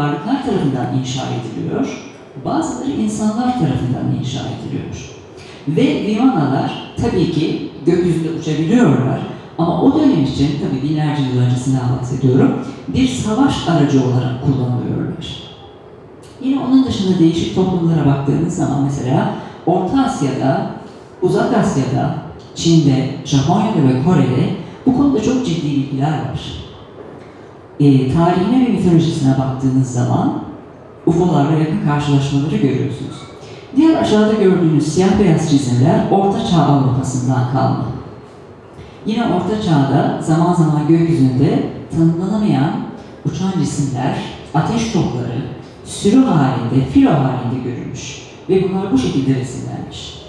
varlıklar tarafından inşa ediliyor, bazıları insanlar tarafından inşa ediliyor. Ve Vimanalar tabii ki gökyüzünde uçabiliyorlar ama o dönem için tabii binlerce yıl öncesinden bahsediyorum bir savaş aracı olarak kullanılıyorlar. Yine onun dışında değişik toplumlara baktığınız zaman mesela Orta Asya'da, Uzak Asya'da, Çin'de, Japonya'da ve Kore'de bu konuda çok ciddi bilgiler var. E, tarihine ve mitolojisine baktığınız zaman UFO'larla yakın karşılaşmaları görüyorsunuz. Diğer aşağıda gördüğünüz siyah beyaz çizimler Orta Çağ Avrupa'sından kalma. Yine Orta Çağ'da zaman zaman gökyüzünde tanımlanamayan uçan cisimler, ateş topları, sürü halinde, filo halinde görülmüş. Ve bunlar bu şekilde resimlenmiş.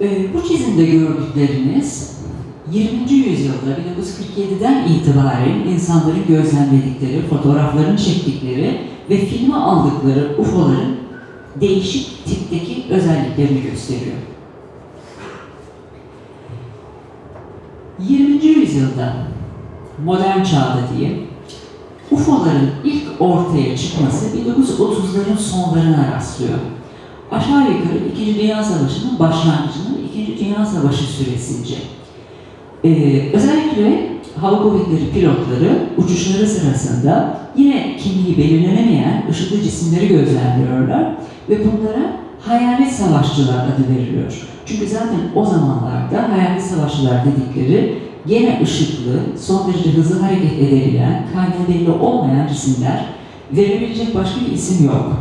Ee, bu çizimde gördükleriniz 20. yüzyılda 1947'den itibaren insanların gözlemledikleri, fotoğraflarını çektikleri ve filme aldıkları UFO'ların değişik tipteki özelliklerini gösteriyor. 20. yüzyılda modern çağda diye UFO'ların ilk ortaya çıkması 1930'ların sonlarına rastlıyor. Aşağı yukarı İkinci Dünya Savaşı'nın başlangıcının İkinci Dünya Savaşı süresince. Ee, özellikle hava kuvvetleri pilotları uçuşları sırasında yine kimliği belirlenemeyen ışıklı cisimleri gözlemliyorlar ve bunlara hayalet savaşçılar adı veriliyor. Çünkü zaten o zamanlarda hayalet savaşçılar dedikleri gene ışıklı, son derece hızlı hareket edebilen, kaynağı olmayan cisimler verilebilecek başka bir isim yok.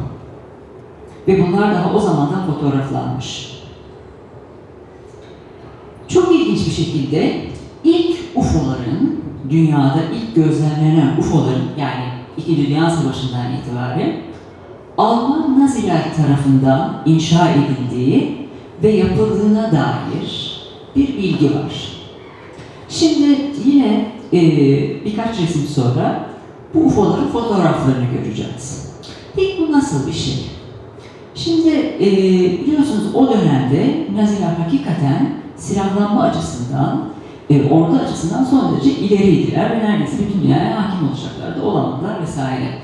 Ve bunlar daha o zamandan fotoğraflanmış. Çok ilginç bir şekilde UFO'ların, dünyada ilk gözlemlenen UFO'ların yani İkinci Dünya Savaşı'ndan itibaren Alman Naziler tarafından inşa edildiği ve yapıldığına dair bir bilgi var. Şimdi yine e, birkaç resim sonra bu UFO'ların fotoğraflarını göreceğiz. Peki bu nasıl bir şey? Şimdi e, biliyorsunuz o dönemde Naziler hakikaten silahlanma açısından, e, ordu açısından son derece ileriydiler ve neredeyse bütün dünyaya hakim olacaklardı, olamadılar vesaire.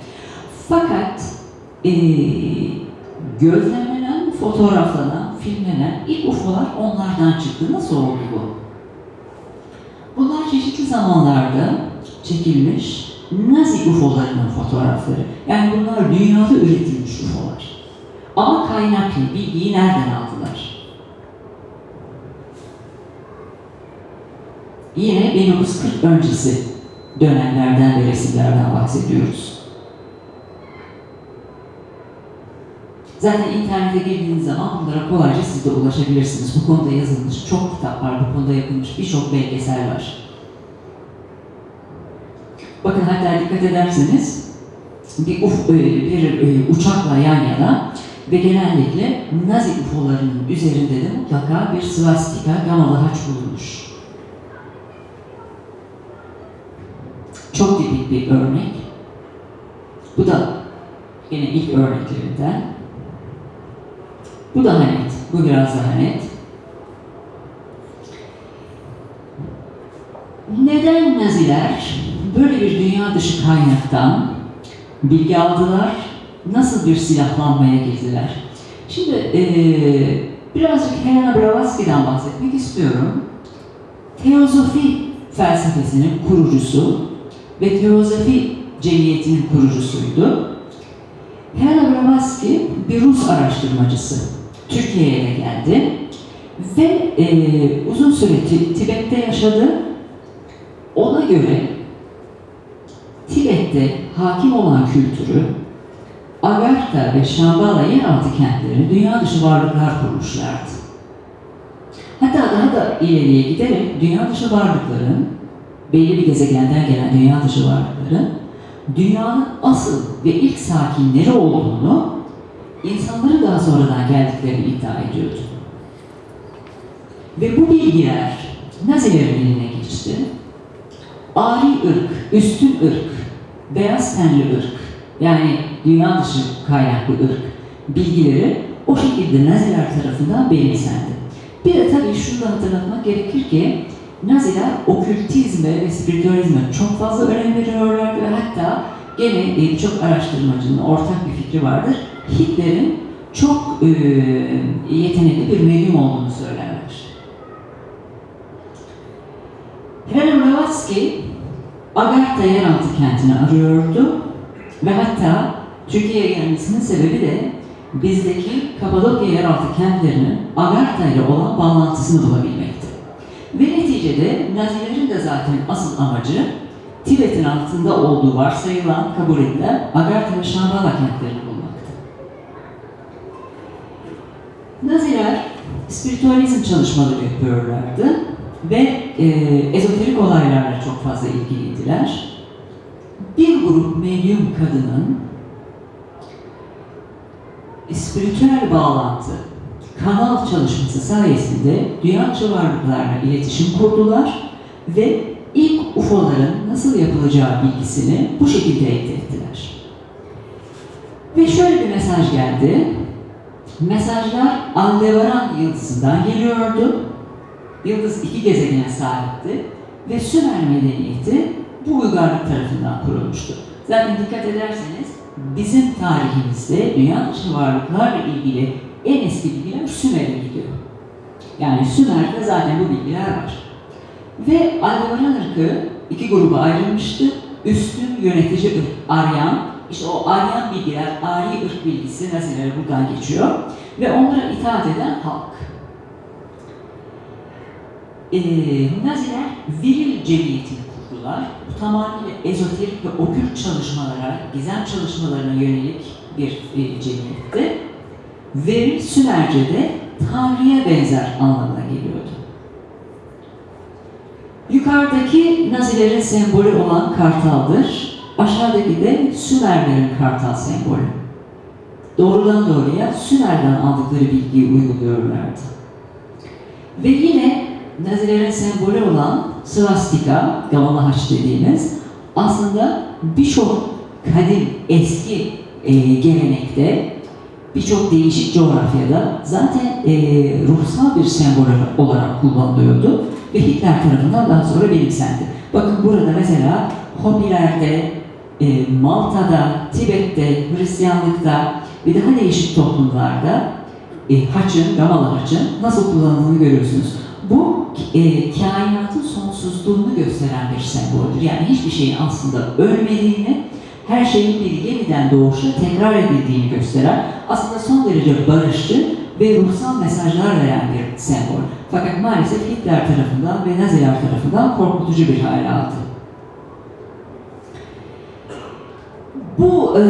Fakat e, gözlemlenen, fotoğraflanan, filmlenen ilk UFO'lar onlardan çıktı. Nasıl oldu bu? Bunlar çeşitli zamanlarda çekilmiş Nazi UFO'larının fotoğrafları. Yani bunlar dünyada üretilmiş UFO'lar. Ama kaynaklı bilgiyi nereden aldılar? Yine 1940 öncesi dönemlerden ve resimlerden bahsediyoruz. Zaten internete girdiğiniz zaman bunlara kolayca siz de ulaşabilirsiniz. Bu konuda yazılmış çok kitap var, bu konuda yapılmış birçok belgesel var. Bakın hatta dikkat ederseniz bir, uf, e, bir e, uçakla yan yana ve genellikle Nazi UFO'larının üzerinde de mutlaka bir svastika, gamalı haç bulunmuş. Bir örnek. Bu da yine ilk örneklerinden. Bu daha net, bu biraz daha net. Neden Naziler böyle bir dünya dışı kaynaktan bilgi aldılar? Nasıl bir silahlanmaya girdiler? Şimdi eee birazcık Helena Blavatsky'den bahsetmek istiyorum. Teozofi felsefesinin kurucusu ve Teozofi cemiyetinin kurucusuydu. Helena Blavatsky bir Rus araştırmacısı. Türkiye'ye geldi ve e, uzun süre Ti- Tibet'te yaşadı. Ona göre Tibet'te hakim olan kültürü Agartha ve Shambhala yeraltı kentleri dünya dışı varlıklar kurmuşlardı. Hatta daha da ileriye giderek dünya dışı varlıkların, belli bir gezegenden gelen dünya dışı varlıkların dünyanın asıl ve ilk sakinleri olduğunu insanların daha sonradan geldiklerini iddia ediyordu. Ve bu bilgiler Nazilerin eline geçti. Ari ırk, üstün ırk, beyaz tenli ırk, yani dünya dışı kaynaklı ırk bilgileri o şekilde Naziler tarafından benimsendi. Bir de tabii şunu da hatırlatmak gerekir ki Naziler okültizme ve spiritüalizme çok fazla önem veriyorlardı ve hatta gene e, birçok araştırmacının ortak bir fikri vardır. Hitler'in çok e, yetenekli bir medyum olduğunu söylerler. Hrana Blavatsky Agartha yeraltı kentini arıyordu ve hatta Türkiye'ye gelmesinin sebebi de bizdeki Kapadokya yeraltı kentlerinin Agartha ile olan bağlantısını bulabilmekti. Ve neticede Nazilerin de zaten asıl amacı Tibet'in altında olduğu varsayılan, kabul edilen Agartha ve Şambhala kentlerini bulmaktı. Naziler spiritüalizm çalışmaları yapıyorlardı ve e, ezoterik olaylarla çok fazla ilgiliydiler. Bir grup medyum kadının spiritüel bağlantı, kanal çalışması sayesinde dünyaca varlıklarla iletişim kurdular ve ilk UFO'ların nasıl yapılacağı bilgisini bu şekilde elde ettiler. Ve şöyle bir mesaj geldi. Mesajlar Aldebaran yıldızından geliyordu. Yıldız iki gezegene sahipti ve Sümer medeniyeti bu uygarlık tarafından kurulmuştu. Zaten dikkat ederseniz bizim tarihimizde dünya dışı varlıklarla ilgili en eski bilgiler Sümer'e gidiyor. Yani Sümer'de zaten bu bilgiler var. Ve Aldebaran ırkı iki gruba ayrılmıştı. Üstün yönetici ırk Aryan, işte o Aryan bilgiler, Ari ırk bilgisi Nazilere buradan geçiyor. Ve onlara itaat eden halk. Ee, Naziler viril cemiyetini kurdular. Bu tamamıyla ezoterik ve okült çalışmalara, gizem çalışmalarına yönelik bir e, cemiyetti. Viril Sümerce'de Tanrı'ya benzer anlamına geliyordu. Yukarıdaki Nazilerin sembolü olan kartaldır. Aşağıdaki de Sümerlerin kartal sembolü. Doğrudan doğruya Sümer'den aldıkları bilgiyi uyguluyorlardı. Ve yine Nazilerin sembolü olan svastika, gamalı haç dediğimiz aslında birçok kadim, eski e, gelenekte, birçok değişik coğrafyada zaten e, ruhsal bir sembol olarak kullanılıyordu ve Hitler tarafından daha sonra benimsendi. Bakın burada mesela Hobilerde, e, Malta'da, Tibet'te, Hristiyanlıkta ve daha değişik toplumlarda e, haçın, gamalı haçın nasıl kullanıldığını görüyorsunuz. Bu e, kainatın sonsuzluğunu gösteren bir semboldür. Yani hiçbir şeyin aslında ölmediğini, her şeyin bir yeniden doğuşu tekrar edildiğini gösteren aslında son derece barışçı ve ruhsal mesajlar veren bir sembol. Fakat maalesef Hitler tarafından ve Naziler tarafından korkutucu bir hale aldı. Bu e,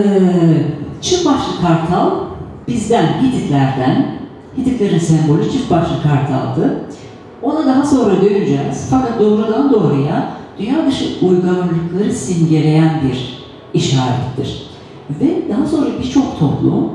çift başlı kartal bizden, Hititlerden, Hititlerin sembolü çift başlı kartaldı. Ona daha sonra döneceğiz. Fakat doğrudan doğruya dünya dışı uygarlıkları simgeleyen bir işarettir. Ve daha sonra birçok toplum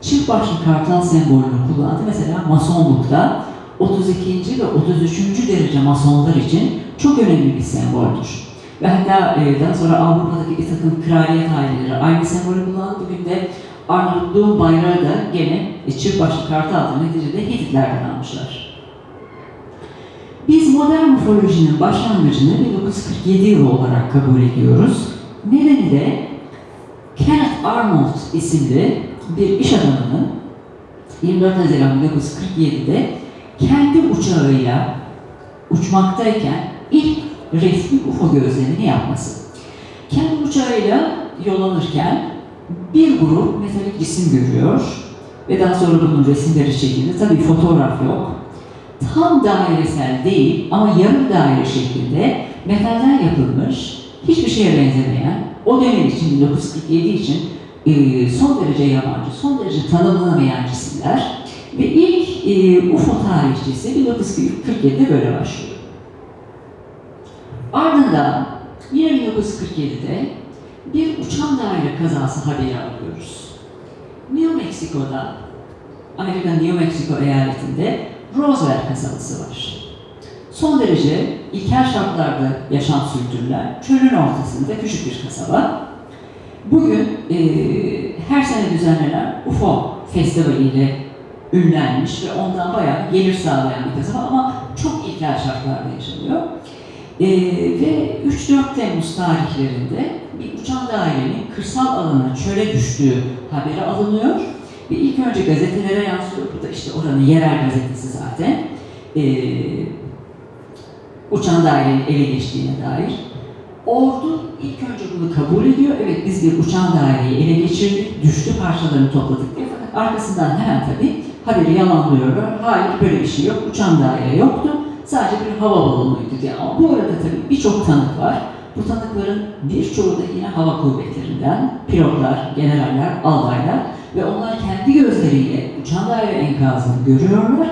çift başlı kartal sembolünü kullandı. Mesela Masonlukta 32. ve 33. derece Masonlar için çok önemli bir semboldür. Ve hatta e, daha sonra Avrupa'daki bir takım kraliyet aileleri aynı sembolü kullandı. Bugün de Arnavutluğun bayrağı da gene e, çift başlı kartaldır. Neticede Hititlerden almışlar. Biz modern ufolojinin başlangıcını 1947 yılı olarak kabul ediyoruz. Nedeni de Kenneth Arnold isimli bir iş adamının 24 Haziran 1947'de kendi uçağıyla uçmaktayken ilk resmi UFO gözlemini yapması. Kendi uçağıyla yol alırken bir grup metalik cisim görüyor ve daha sonra bunun resimleri çekildi. Tabii fotoğraf yok. Tam dairesel değil ama yarım daire şeklinde metalden yapılmış, hiçbir şeye benzemeyen, o dönem için 1947 için e, son derece yabancı, son derece tanımlanamayan cisimler ve ilk e, UFO tarihçisi 1947'de böyle başlıyor. Ardından yine 1947'de bir uçan daire kazası haberi alıyoruz. New Mexico'da, Amerika New Mexico eyaletinde Roswell kasabası var. Son derece ilkel şartlarda yaşam sürdürülen çölün ortasında küçük bir kasaba. Bugün e, her sene düzenlenen UFO festivaliyle ünlenmiş ve ondan bayağı gelir sağlayan bir kasaba ama çok ilkel şartlarda yaşanıyor. Ee, ve 3-4 Temmuz tarihlerinde bir uçan dairenin kırsal alana çöle düştüğü haberi alınıyor. Ve ilk önce gazetelere yansıyor. Bu da işte oranın yerel gazetesi zaten. Ee, uçan dairenin ele geçtiğine dair. Ordu ilk önce bunu kabul ediyor. Evet biz bir uçan daireyi ele geçirdik, düştü parçalarını topladık diye. Fakat arkasından hemen tabii haberi yalanlıyorlar. Hayır böyle bir şey yok, uçan daire yoktu. Sadece bir hava balonuydu diye. Ama bu arada tabii birçok tanık var. Bu tanıkların birçoğu da yine hava kuvvetlerinden, pilotlar, generaller, albaylar ve onlar kendi gözleriyle uçan daire enkazını görüyorlar.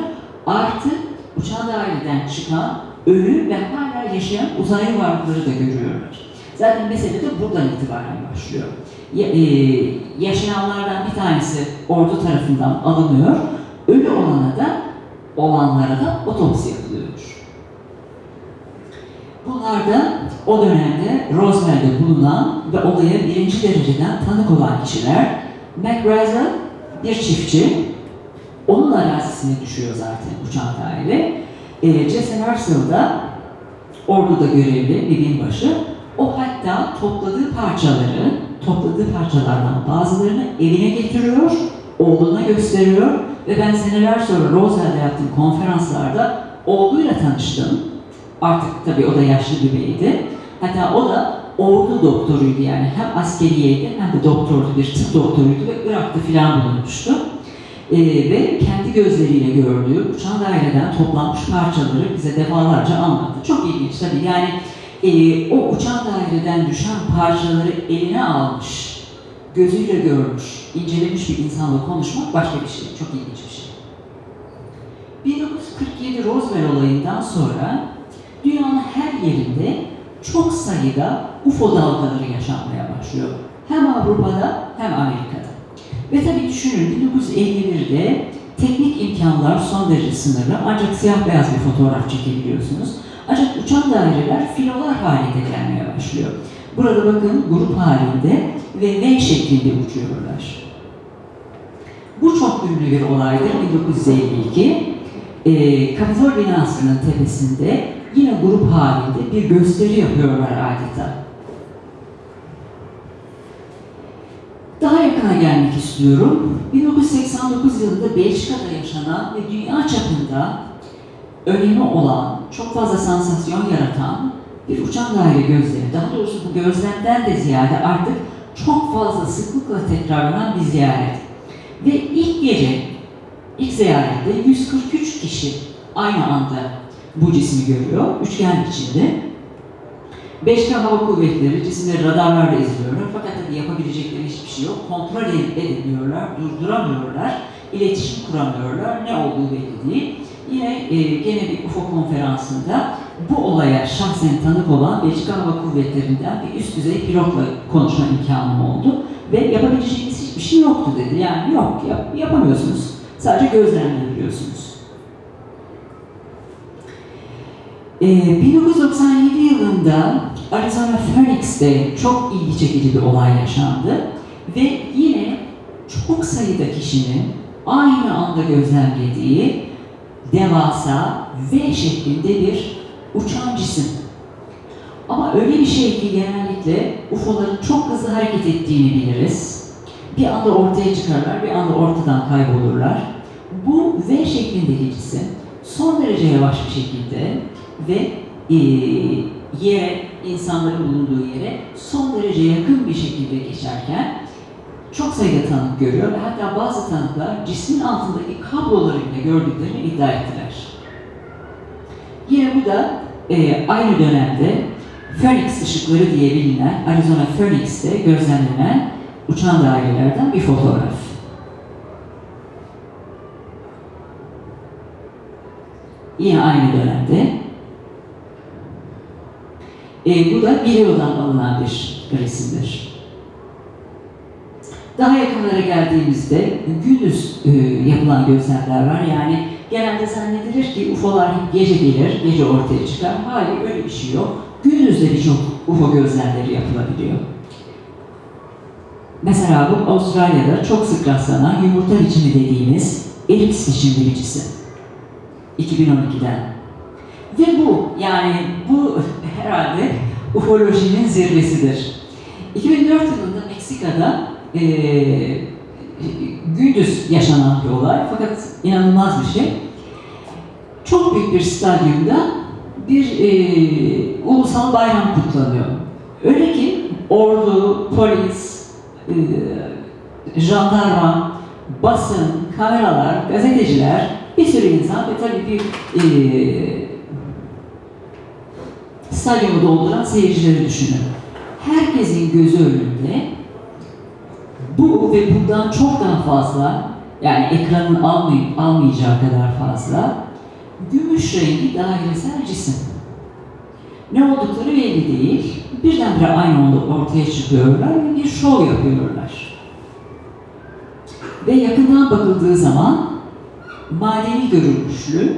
Artı uçan daireden çıkan ölü ve hala yaşayan uzaylı varlıkları da görüyorlar. Zaten mesele de buradan itibaren başlıyor. Ya- e, yaşayanlardan bir tanesi ordu tarafından alınıyor. Ölü olana da olanlara da otopsi yapılıyor. Bunlar da o dönemde Roswell'de bulunan ve olaya birinci dereceden tanık olan kişiler. McRazel bir çiftçi, onun arazisine düşüyor zaten uçan daire. E, Jesse Herschel da orduda görevli bir binbaşı. O hatta topladığı parçaları, topladığı parçalardan bazılarını evine getiriyor, oğluna gösteriyor ve ben seneler sonra Roswell'de yaptığım konferanslarda oğluyla tanıştım. Artık tabii o da yaşlı bir beydi. Hatta o da ordu doktoruydu yani hem askeriyeydi hem de doktordu, bir tıp doktoruydu ve Irak'ta filan bulunmuştu. Ee, ve kendi gözleriyle gördüğü uçan daireden toplanmış parçaları bize defalarca anlattı. Çok ilginç tabii yani e, o uçan daireden düşen parçaları eline almış, gözüyle görmüş, incelemiş bir insanla konuşmak başka bir şey, çok ilginç bir şey. 1947 Roswell olayından sonra dünyanın her yerinde çok sayıda UFO dalgaları yaşanmaya başlıyor. Hem Avrupa'da hem Amerika'da. Ve tabii düşünün 1951'de teknik imkanlar son derece sınırlı ancak siyah beyaz bir fotoğraf çekebiliyorsunuz. Ancak uçan daireler filolar halinde gelmeye başlıyor. Burada bakın grup halinde ve V şeklinde uçuyorlar. Bu çok ünlü bir olaydır 1952. Ee, Kapitol binasının tepesinde yine grup halinde bir gösteri yapıyorlar adeta. İstiyorum. 1989 yılında Belçika'da yaşanan ve dünya çapında önemi olan, çok fazla sansasyon yaratan bir uçan daire gözlemi. Daha doğrusu bu gözlemden de ziyade artık çok fazla sıklıkla tekrarlanan bir ziyaret. Ve ilk gece, ilk ziyarette 143 kişi aynı anda bu cismi görüyor, üçgen içinde. Belçika Hava Kuvvetleri cisimleri radarlarla izliyorlar fakat tabii yapabilecekleri hiçbir şey yok. Kontrol edemiyorlar, durduramıyorlar, iletişim kuramıyorlar, ne olduğu belli değil. Yine e, gene bir UFO konferansında bu olaya şahsen tanık olan Belçika Hava Kuvvetleri'nden bir üst düzey pilotla konuşma imkanım oldu. Ve yapabileceğiniz hiçbir şey yoktu dedi. Yani yok, yap, yapamıyorsunuz. Sadece gözlemleyebiliyorsunuz. Ee, 1997 yılında Arizona Phoenix'te çok ilgi çekici bir olay yaşandı ve yine çok sayıda kişinin aynı anda gözlemlediği devasa V şeklinde bir uçan cisim. Ama öyle bir şey ki genellikle UFO'ların çok hızlı hareket ettiğini biliriz. Bir anda ortaya çıkarlar, bir anda ortadan kaybolurlar. Bu V şeklindeki cisim son derece yavaş bir şekilde ve e, yere, insanların bulunduğu yere son derece yakın bir şekilde geçerken çok sayıda tanık görüyor ve hatta bazı tanıklar cismin altındaki kabloları bile gördüklerini iddia ettiler. Yine bu da e, aynı dönemde Phoenix ışıkları diye bilinen Arizona Phoenix'te gözlemlenen uçan dairelerden bir fotoğraf. Yine aynı dönemde. E, bu da videodan alınan bir resimdir. Daha yakınlara geldiğimizde gündüz e, yapılan gözlemler var. Yani genelde zannedilir ki UFO'lar hep gece gelir, gece ortaya çıkar. Hayır öyle bir şey yok. Gündüz birçok UFO gözlemleri yapılabiliyor. Mesela bu Avustralya'da çok sık rastlanan yumurta biçimi dediğimiz elips biçimli bir cisim. 2012'den. Ve bu yani bu herhalde ufolojinin zirvesidir. 2004 yılında Meksika'da eee gündüz yaşanan bir olay fakat inanılmaz bir şey. Çok büyük bir stadyumda bir eee, ulusal bayram kutlanıyor. Öyle ki ordu, polis, eee, jandarma, basın, kameralar, gazeteciler, bir sürü insan ve tabii bir eee stadyumu dolduran seyircileri düşünün. Herkesin gözü önünde bu ve bundan çok daha fazla yani ekranın almay almayacağı kadar fazla gümüş rengi dairesel cisim. Ne oldukları belli değil. Birdenbire aynı anda ortaya çıkıyorlar ve bir şov yapıyorlar. Ve yakından bakıldığı zaman madeni görünüşlü,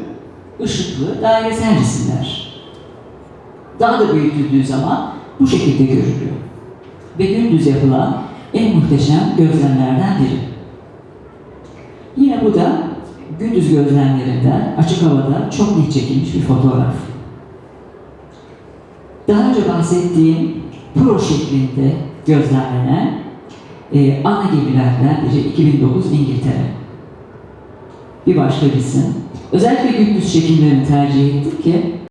ışıklı, dairesel cisimler. Daha da büyütüldüğü zaman bu şekilde görülüyor. Ve gündüz yapılan en muhteşem gözlemlerden biri. Yine bu da gündüz gözlemlerinden açık havada çok net çekilmiş bir fotoğraf. Daha önce bahsettiğim pro şeklinde gözlemlenen e, ana gemilerden biri 2009 İngiltere. Bir başka isim. Özellikle gündüz çekimlerini tercih ettik ki